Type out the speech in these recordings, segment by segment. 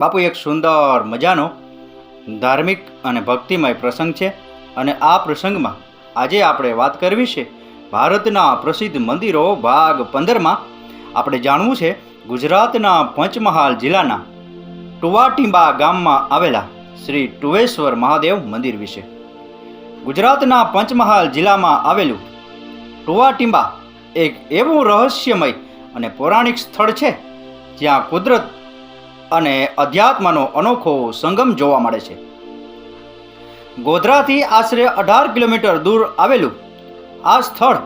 બાપુ, એક સુંદર મજાનો, ધાર્મિક અને ભક્તિમય પ્રસંગ છે અને આ પ્રસંગમાં આજે આપણે વાત કરવી છે ભારતના પ્રસિદ્ધ મંદિરો ભાગ પંદરમાં. આપણે જાણવું છે ગુજરાતના પંચમહાલ જિલ્લાના ટુવાટીંબા ગામમાં આવેલા શ્રી ટુવેશ્વર મહાદેવ મંદિર વિશે. ગુજરાતના પંચમહાલ જિલ્લામાં આવેલું ટુવાટીંબા એક એવું રહસ્યમય અને પૌરાણિક સ્થળ છે જ્યાં કુદરત અને અધ્યાત્મનો અનોખો સંગમ જોવા મળે છે. ગોધરાથી આશરે અઢાર કિલોમીટર દૂર આવેલું આ સ્થળ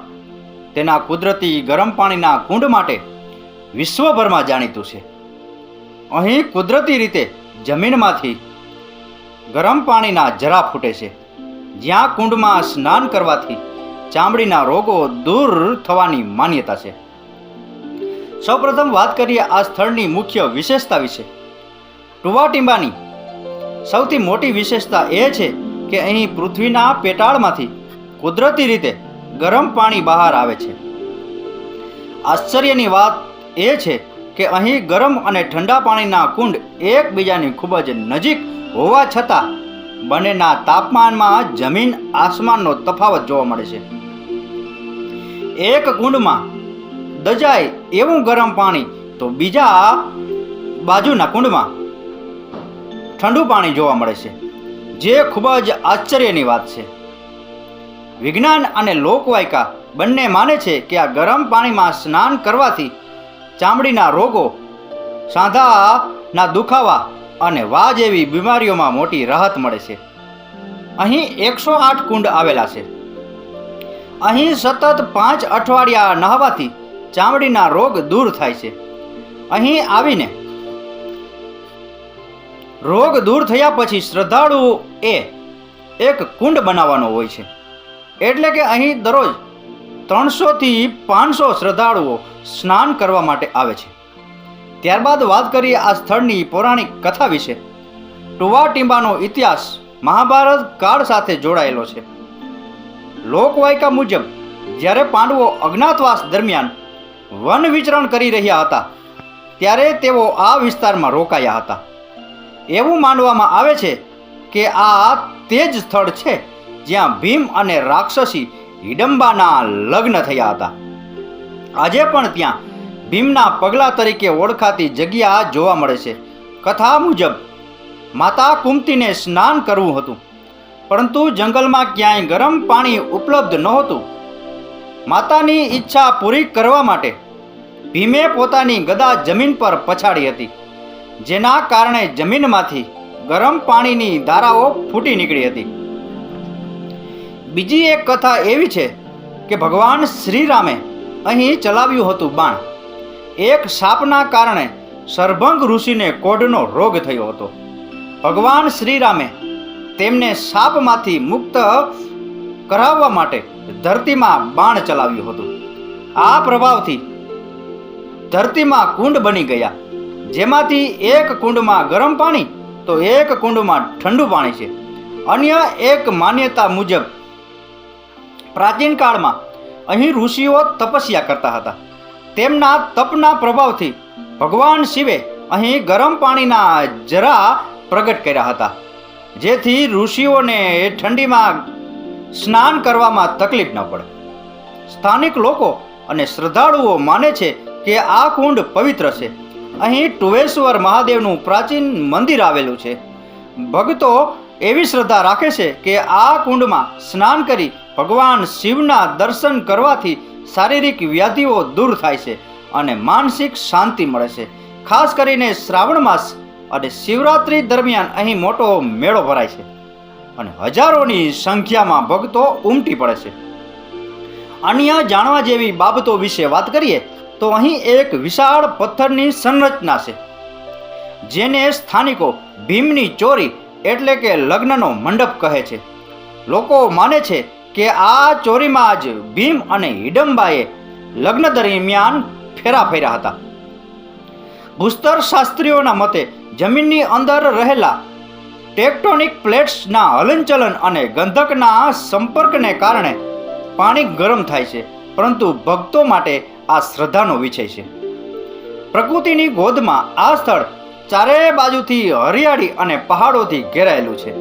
તેના કુદરતી ગરમ પાણીના કુંડ માટે વિશ્વભરમાં જાણીતું છે. અહીં કુદરતી રીતે જમીનમાંથી ગરમ પાણીના જરા ફૂટે છે. જ્યાં કુંડમાં સ્નાન કરવાથી ચામડીના રોગો દૂર થવાની માન્યતા છે. સૌપ્રથમ વાત કરીએ આ સ્થળની મુખ્ય વિશેષતા વિશે. ટુવાટીંબાની સૌથી મોટી વિશેષતા એ છે કે અહીં પૃથ્વીના પેટાળમાંથી કુદરતી રીતે ગરમ પાણી બહાર આવે છે. આશ્ચર્યની વાત એ છે કે અહીં ગરમ અને ઠંડા પાણીના કુંડ એકબીજાની ખૂબ જ નજીક હોવા છતાં બંનેના તાપમાનમાં જમીન આસમાનનો તફાવત જોવા મળે છે. એક કુંડમાં દજાય એવું ગરમ પાણી તો બીજા બાજુના કુંડમાં ઠંડુ પાણી જોવા મળે છે, જે ખૂબ જ આશ્ચર્યની વાત છે. વિજ્ઞાન અને લોકવાયકા બંને માને છે કે આ ગરમ પાણીમાં સ્નાન કરવાથી ચામડીના રોગો, સાંધાના દુખાવા અને વા જેવી બીમારીઓમાં મોટી રાહત મળે છે. અહીં એકસો આઠ કુંડ આવેલા છે. અહીં સતત પાંચ અઠવાડિયા નહાવાથી ચામડીના રોગ દૂર થાય છે. અહીં આવીને રોગ દૂર થયા પછી શ્રદ્ધાળુઓ એ એક કુંડ બનાવવાનો હોય છે. એટલે કે અહીં દરરોજ ત્રણસોથી પાંચસો શ્રદ્ધાળુઓ સ્નાન કરવા માટે આવે છે. ત્યારબાદ વાત કરીએ આ સ્થળની પૌરાણિક કથા વિશે. ટુવાટીંબાનો ઇતિહાસ મહાભારત કાળ સાથે જોડાયેલો છે. લોકવાયકા મુજબ જ્યારે પાંડવો અજ્ઞાતવાસ દરમિયાન વન વિચરણ કરી રહ્યા હતા, ત્યારે તેઓ આ વિસ્તારમાં રોકાયા હતા. એવું માનવામાં આવે છે કે આ તે જ સ્થળ છે જ્યાં ભીમ અને રાક્ષસી હિડમ્બાના લગ્ન થયા હતા. આજે પણ ત્યાં ભીમના પગલા તરીકે ઓળખાતી જગ્યા જોવા મળે છે. કથા મુજબ, માતા કુંતીને સ્નાન કરવું હતું. પરંતુ જંગલમાં ક્યાંય ગરમ પાણી ઉપલબ્ધ નહોતું. માતાની ઈચ્છા પૂરી કરવા માટે ભીમે પોતાની ગદા જમીન પર પછાડી હતી. જેના કારણે જમીનમાંથી ગરમ પાણીની ધારાઓ ફૂટી નીકળી હતી. બીજી એક કથા એવી છે કે ભગવાન શ્રીરામે અહીં ચલાવ્યું હતું બાણ. એક સાપના કારણે સરભંગ ઋષિને કોઢનો રોગ થયો હતો. ભગવાન શ્રીરામે તેમને સાપમાંથી મુક્ત કરાવવા માટે ધરતીમાં બાણ ચલાવ્યું હતું. આ પ્રભાવથી ધરતીમાં કુંડ બની ગયા. જેમાંથી એક કુંડમાં ગરમ પાણી, તો એક કુંડમાં ઠંડુ પાણી છે. અન્ય એક માન્યતા મુજબ, પ્રાચીન કાળમાં અહીં ઋષિઓ તપસ્યા કરતા હતા. તેમના તપના પ્રભાવથી ભગવાન શિવે અહીં ગરમ પાણીના જરા પ્રગટ કર્યા હતા. જેથી ઋષિઓને ઠંડીમાં સ્નાન કરવામાં તકલીફ ન પડે. સ્થાનિક લોકો અને શ્રદ્ધાળુઓ માને છે કે આ કુંડ પવિત્ર છે. અહીં ટુવેશ્વર મહાદેવનું પ્રાચીન મંદિર આવેલું છે. ભક્તો એવી શ્રદ્ધા રાખે છે કે આ કુંડમાં સ્નાન કરી ભગવાન શિવના દર્શન કરવાથી શારીરિક વ્યાધિઓ દૂર થાય છે અને માનસિક શાંતિ મળે છે. ખાસ કરીને શ્રાવણ માસ અને શિવરાત્રિ દરમિયાન અહીં મોટો મેળો ભરાય છે અને હજારોની સંખ્યામાં ભક્તો ઉમટી પડે છે. અન્ય જાણવા જેવી બાબતો વિશે વાત કરીએ તો અહીં એક વિશાળ પથ્થરની સંરચના છે, જેને સ્થાનિકો ભીમની ચોરી એટલે કે લગ્નનો મંડપ કહે છે. લોકો માને છે કે આ ચોરીમાં જ ભીમ અને હિડમ્બાએ લગ્ન દરમિયાન ફેરા ફેર્યા હતા. ભૂસ્તર શાસ્ત્રીઓના મતે જમીનની અંદર રહેલા ટેક્ટોનિક પ્લેટ્સના હલનચલન અને ગંધકના સંપર્કને કારણે પાણી ગરમ થાય છે, પરંતુ ભક્તો માટે આ શ્રદ્ધાનો વિષય છે. પ્રકૃતિની ગોદમાં આ સ્થળ ચારે બાજુથી હરિયાળી અને પહાડોથી ઘેરાયેલું છે.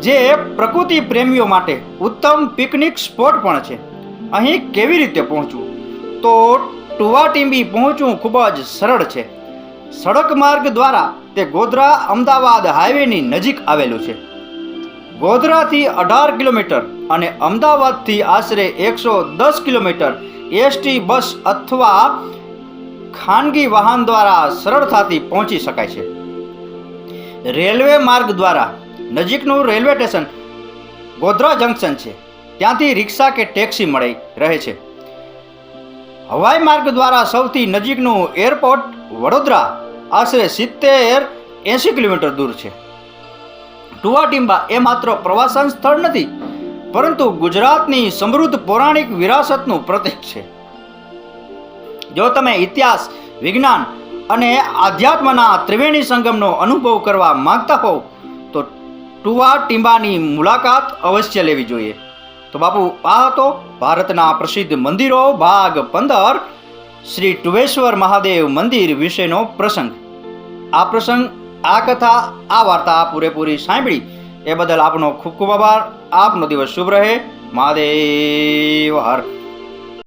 જે પ્રકૃતિ પ્રેમીઓ માટે ઉત્તમ પિકનિક સ્પોટ પણ છે. અહીં કેવી રીતે પહોંચવું? તો ટુવાટીંબી પહોંચવું ખૂબ જ સરળ છે. સડક માર્ગ દ્વારા તે ગોધરા અમદાવાદ હાઈવેની નજીક આવેલું છે. ગોધરાથી અઢાર કિલોમીટર અને અમદાવાદથી આશરે એકસો દસ કિલોમીટર એસટી બસ અથવા ખાનગી વાહન દ્વારા સરળતાથી પહોંચી શકાય છે. રેલવે માર્ગ દ્વારા નજીકનું રેલવે સ્ટેશન ગોધરા જંકશન છે. ત્યાંથી રિક્ષા કે ટેક્સી મળી, રહે છે. હવાઈ માર્ગ દ્વારા સૌથી નજીકનું એરપોર્ટ વડોદરા, આશરે સિત્તેર એંસી કિલોમીટર દૂર છે. ટુવાટીંબા એ માત્ર પ્રવાસન સ્થળ નથી પરંતુ ગુજરાતની સમૃદ્ધ પૌરાણિક વિરાસતનું પ્રતીક છે. જો તમે ઇતિહાસ, વિજ્ઞાન અને આધ્યાત્મના ત્રિવેણી સંગમનો અનુભવ કરવા માંગતા હોવ, તો ટુવા ટીંબાની મુલાકાત અવશ્ય લેવી જોઈએ. તો બાપુ, આ હતો ભારતના પ્રસિદ્ધ મંદિરો, ભાગ પંદર, શ્રી ટુવેશ્વર મહાદેવ મંદિર વિશેનો પ્રસંગ. આ પ્રસંગ, આ કથા, આ વાર્તા પૂરેપૂરી સાંભળી એ બદલ આપનો ખૂબ ખૂબ આભાર. આપનો દિવસ શુભ રહે. મહાદેવ હર